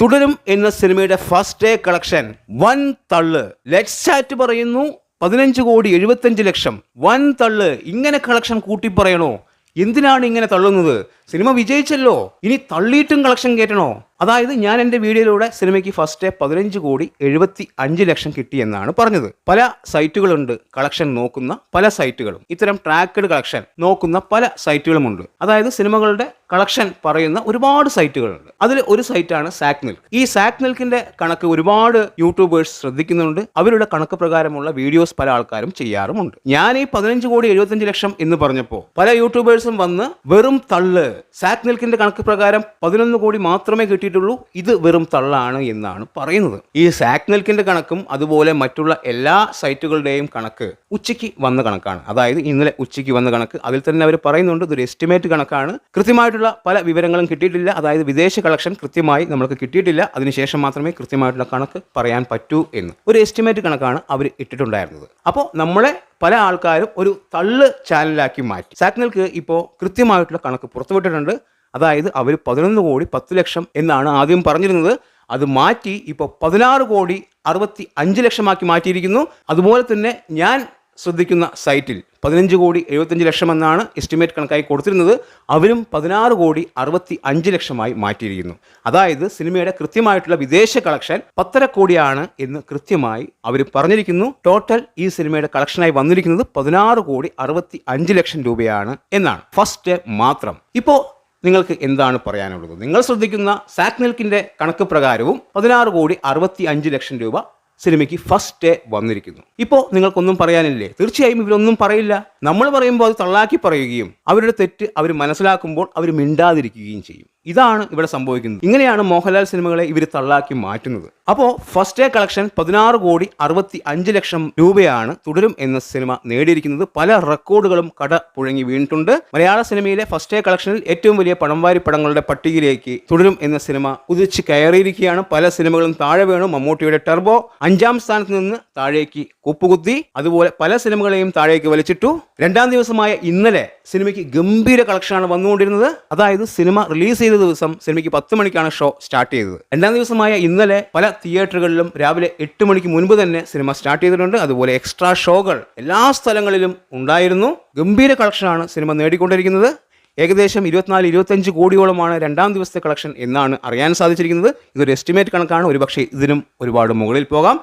തുടരും എന്ന സിനിമയുടെ ഫസ്റ്റ് ഡേ കളക്ഷൻ വൻ തള്ള്. ലെറ്റ് ചാറ്റ് പറയുന്നു. പതിനഞ്ച് കോടി എഴുപത്തഞ്ച് ലക്ഷം. വൻ തള്ള്. ഇങ്ങനെ കളക്ഷൻ കൂട്ടി പറയണോ? എന്തിനാണ് ഇങ്ങനെ തള്ളുന്നത്? സിനിമ വിജയിച്ചല്ലോ. ഇനി തള്ളിയിട്ടും കളക്ഷൻ കയറ്റണോ? അതായത് ഞാൻ എന്റെ വീഡിയോയിലൂടെ സിനിമയ്ക്ക് ഫസ്റ്റ് ഡേ പതിനഞ്ച് കോടി എഴുപത്തി അഞ്ച് ലക്ഷം കിട്ടിയെന്നാണ് പറഞ്ഞത്. പല സൈറ്റുകളുണ്ട് കളക്ഷൻ നോക്കുന്ന പല സൈറ്റുകളും. ഇത്തരം ട്രാക്കഡ് കളക്ഷൻ നോക്കുന്ന പല സൈറ്റുകളുമുണ്ട്. അതായത് സിനിമകളുടെ കളക്ഷൻ പറയുന്ന ഒരുപാട് സൈറ്റുകളുണ്ട്. അതിൽ ഒരു സൈറ്റാണ് സാക് മിൽക്ക്. ഈ സാക് മിൽക്കിന്റെ കണക്ക് ഒരുപാട് യൂട്യൂബേഴ്സ് ശ്രദ്ധിക്കുന്നുണ്ട്. അവരുടെ കണക്ക് പ്രകാരമുള്ള വീഡിയോസ് പല ആൾക്കാരും ചെയ്യാറുമുണ്ട്. ഞാൻ ഈ പതിനഞ്ച് കോടി എഴുപത്തഞ്ച് ലക്ഷം എന്ന് പറഞ്ഞപ്പോൾ പല യൂട്യൂബേഴ്സും വന്ന് വെറും തള്ള്. സാക് മിൽക്കിന്റെ കണക്ക് പ്രകാരം പതിനൊന്ന് കോടി മാത്രമേ കിട്ടിയിട്ടുള്ളൂ. ഇത് വെറും തള്ളാണ് എന്നാണ് പറയുന്നത്. ഈ സാക് മിൽക്കിന്റെ കണക്കും അതുപോലെ മറ്റുള്ള എല്ലാ സൈറ്റുകളുടെയും കണക്ക് ഉച്ചയ്ക്ക് വന്ന കണക്കാണ്. അതായത് ഇന്നലെ ഉച്ചയ്ക്ക് വന്ന കണക്ക്. അതിൽ തന്നെ അവർ പറയുന്നുണ്ട്. ഇതൊരു എസ്റ്റിമേറ്റ് കണക്കാണ്. കൃത്യമായിട്ടുള്ള പല വിവരങ്ങളും കിട്ടിയിട്ടില്ല. അതായത് വിദേശ കളക്ഷൻ കൃത്യമായി നമ്മൾക്ക് കിട്ടിയിട്ടില്ല. അതിനുശേഷം മാത്രമേ കൃത്യമായിട്ടുള്ള കണക്ക് പറയാൻ പറ്റൂ എന്ന്. ഒരു എസ്റ്റിമേറ്റ് കണക്കാണ് അവർ ഇട്ടിട്ടുണ്ടായിരുന്നത്. അപ്പോൾ നമ്മളെ പല ആൾക്കാരും ഒരു തള്ള് ചാനലാക്കി മാറ്റി. സാക്നൽക്ക് ഇപ്പോൾ കൃത്യമായിട്ടുള്ള കണക്ക് പുറത്തുവിട്ടിട്ടുണ്ട്. അതായത് അവർ പതിനൊന്ന് കോടി പത്ത് ലക്ഷം എന്നാണ് ആദ്യം പറഞ്ഞിരുന്നത്. അത് മാറ്റി ഇപ്പോൾ പതിനാറ് കോടി അറുപത്തി അഞ്ച് ലക്ഷമാക്കി മാറ്റിയിരിക്കുന്നു. അതുപോലെ തന്നെ ഞാൻ ശ്രദ്ധിക്കുന്ന സൈറ്റിൽ പതിനഞ്ച് കോടി എഴുപത്തഞ്ച് ലക്ഷം എന്നാണ് എസ്റ്റിമേറ്റ് കണക്കായി കൊടുത്തിരുന്നത്. അവരും പതിനാറ് കോടി അറുപത്തി അഞ്ച് ലക്ഷമായി മാറ്റിയിരിക്കുന്നു. അതായത് സിനിമയുടെ കൃത്യമായിട്ടുള്ള വിദേശ കളക്ഷൻ പത്തര കോടിയാണ് എന്ന് കൃത്യമായി അവർ പറഞ്ഞിരിക്കുന്നു. ടോട്ടൽ ഈ സിനിമയുടെ കളക്ഷനായി വന്നിരിക്കുന്നത് പതിനാറ് കോടി അറുപത്തി അഞ്ച് ലക്ഷം രൂപയാണ് എന്നാണ്. ഫസ്റ്റ് മാത്രം. ഇപ്പോൾ നിങ്ങൾക്ക് എന്താണ് പറയാനുള്ളത്? നിങ്ങൾ ശ്രദ്ധിക്കുന്ന സാക്നിൽക്കിന്റെ കണക്ക് പ്രകാരവും പതിനാറ് കോടി അറുപത്തി അഞ്ച് ലക്ഷം രൂപ സിനിമയ്ക്ക് ഫസ്റ്റ് ഡേ വന്നിരിക്കുന്നു. ഇപ്പോൾ നിങ്ങൾക്കൊന്നും പറയാനില്ലേ? തീർച്ചയായും ഇവരൊന്നും പറയില്ല. നമ്മൾ പറയുമ്പോൾ അത് തള്ളാക്കി പറയുകയും അവരുടെ തെറ്റ് അവർ മനസ്സിലാക്കുമ്പോൾ അവർ മിണ്ടാതിരിക്കുകയും ചെയ്യും. ഇതാണ് ഇവിടെ സംഭവിക്കുന്നത്. ഇങ്ങനെയാണ് മോഹൻലാൽ സിനിമകളെ ഇവർ തള്ളാക്കി മാറ്റുന്നത്. അപ്പോൾ ഫസ്റ്റ് ഡേ കളക്ഷൻ പതിനാറ് കോടി അറുപത്തി അഞ്ച് ലക്ഷം രൂപയാണ് തുടരും എന്ന സിനിമ നേടിയിരിക്കുന്നത്. പല റെക്കോർഡുകളും കട പുഴങ്ങി വീണിട്ടുണ്ട്. മലയാള സിനിമയിലെ ഫസ്റ്റ് ഡേ കളക്ഷനിൽ ഏറ്റവും വലിയ പടംവാരി പടങ്ങളുടെ പട്ടികയിലേക്ക് തുടരും എന്ന സിനിമ കുതിച്ച് കയറിയിരിക്കുകയാണ്. പല സിനിമകളും താഴെ വീണു. മമ്മൂട്ടിയുടെ ടെർബോ അഞ്ചാം സ്ഥാനത്ത് നിന്ന് താഴേക്ക് കുപ്പുകുത്തി. അതുപോലെ പല സിനിമകളെയും താഴേക്ക് വലിച്ചിട്ടു. രണ്ടാം ദിവസമായ ഇന്നലെ സിനിമയ്ക്ക് ഗംഭീര കളക്ഷനാണ് വന്നുകൊണ്ടിരുന്നത്. അതായത് സിനിമ റിലീസ് ചെയ്ത ദിവസം സിനിമയ്ക്ക് പത്ത് മണിക്കാണ് ഷോ സ്റ്റാർട്ട് ചെയ്തത്. രണ്ടാം ദിവസമായ ഇന്നലെ പല തിയേറ്ററുകളിലും രാവിലെ എട്ട് മണിക്ക് മുൻപ് തന്നെ സിനിമ സ്റ്റാർട്ട് ചെയ്തിട്ടുണ്ട്. അതുപോലെ എക്സ്ട്രാ ഷോകൾ എല്ലാ സ്ഥലങ്ങളിലും ഉണ്ടായിരുന്നു. ഗംഭീര കളക്ഷനാണ് സിനിമ നേടിക്കൊണ്ടിരിക്കുന്നത്. ഏകദേശം ഇരുപത്തിനാല് ഇരുപത്തഞ്ച് കോടിയോളമാണ് രണ്ടാം ദിവസത്തെ കളക്ഷൻ എന്നാണ് അറിയാൻ സാധിച്ചിരിക്കുന്നത്. ഇതൊരു എസ്റ്റിമേറ്റ് കണക്കാണ്. ഒരുപക്ഷെ ഇതിനും ഒരുപാട് മുകളിൽ പോകാം.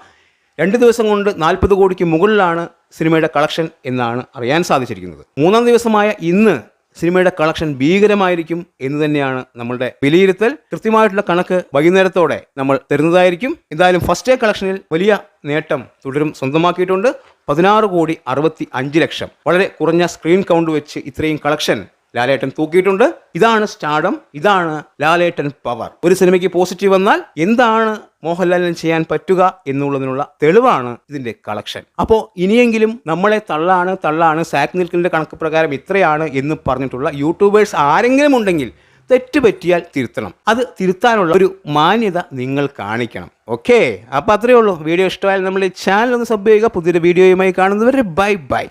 രണ്ട് ദിവസം കൊണ്ട് നാൽപ്പത് കോടിക്ക് മുകളിലാണ് സിനിമയുടെ കളക്ഷൻ എന്നാണ് അറിയാൻ സാധിച്ചിരിക്കുന്നത്. മൂന്നാം ദിവസമായ ഇന്ന് സിനിമയുടെ കളക്ഷൻ ഭീകരമായിരിക്കും എന്ന് തന്നെയാണ് നമ്മളുടെ വിലയിരുത്തൽ. കൃത്യമായിട്ടുള്ള കണക്ക് വൈകുന്നേരത്തോടെ നമ്മൾ തരുന്നതായിരിക്കും. എന്തായാലും ഫസ്റ്റ് ഡേ കളക്ഷനിൽ വലിയ നേട്ടം തുടരും സ്വന്തമാക്കിയിട്ടുണ്ട്. പതിനാറ് കോടി അറുപത്തി അഞ്ച് ലക്ഷം. വളരെ കുറഞ്ഞ സ്ക്രീൻ കൗണ്ട് വെച്ച് ഇത്രയും കളക്ഷൻ ലാലേട്ടൻ തൂക്കിയിട്ടുണ്ട്. ഇതാണ് സ്റ്റാർഡം ഇതാണ് ലാലേട്ടൻ പവർ ഒരു സിനിമയ്ക്ക് പോസിറ്റീവ് വന്നാൽ എന്താണ് മോഹൻലാലിന് ചെയ്യാൻ പറ്റുക എന്നുള്ളതിനുള്ള തെളിവാണ് ഇതിന്റെ കളക്ഷൻ അപ്പോൾ ഇനിയെങ്കിലും നമ്മളെ തള്ളാണ് തള്ളാണ് സാക് നിൽക്കിന്റെ കണക്ക് പ്രകാരം ഇത്രയാണ് എന്ന് പറഞ്ഞിട്ടുള്ള യൂട്യൂബേഴ്സ് ആരെങ്കിലും ഉണ്ടെങ്കിൽ തെറ്റ് പറ്റിയാൽ തിരുത്തണം. അത് തിരുത്താനുള്ള ഒരു മാന്യത നിങ്ങൾ കാണിക്കണം. ഓക്കെ അപ്പോൾ അത്രയേ ഉള്ളൂ. വീഡിയോ ഇഷ്ടമായാൽ നമ്മുടെ ചാനൽ ഒന്ന് സബ് ചെയ്യുക. പുതിയൊരു വീഡിയോയുമായി കാണുന്നവരെ ബൈ ബൈ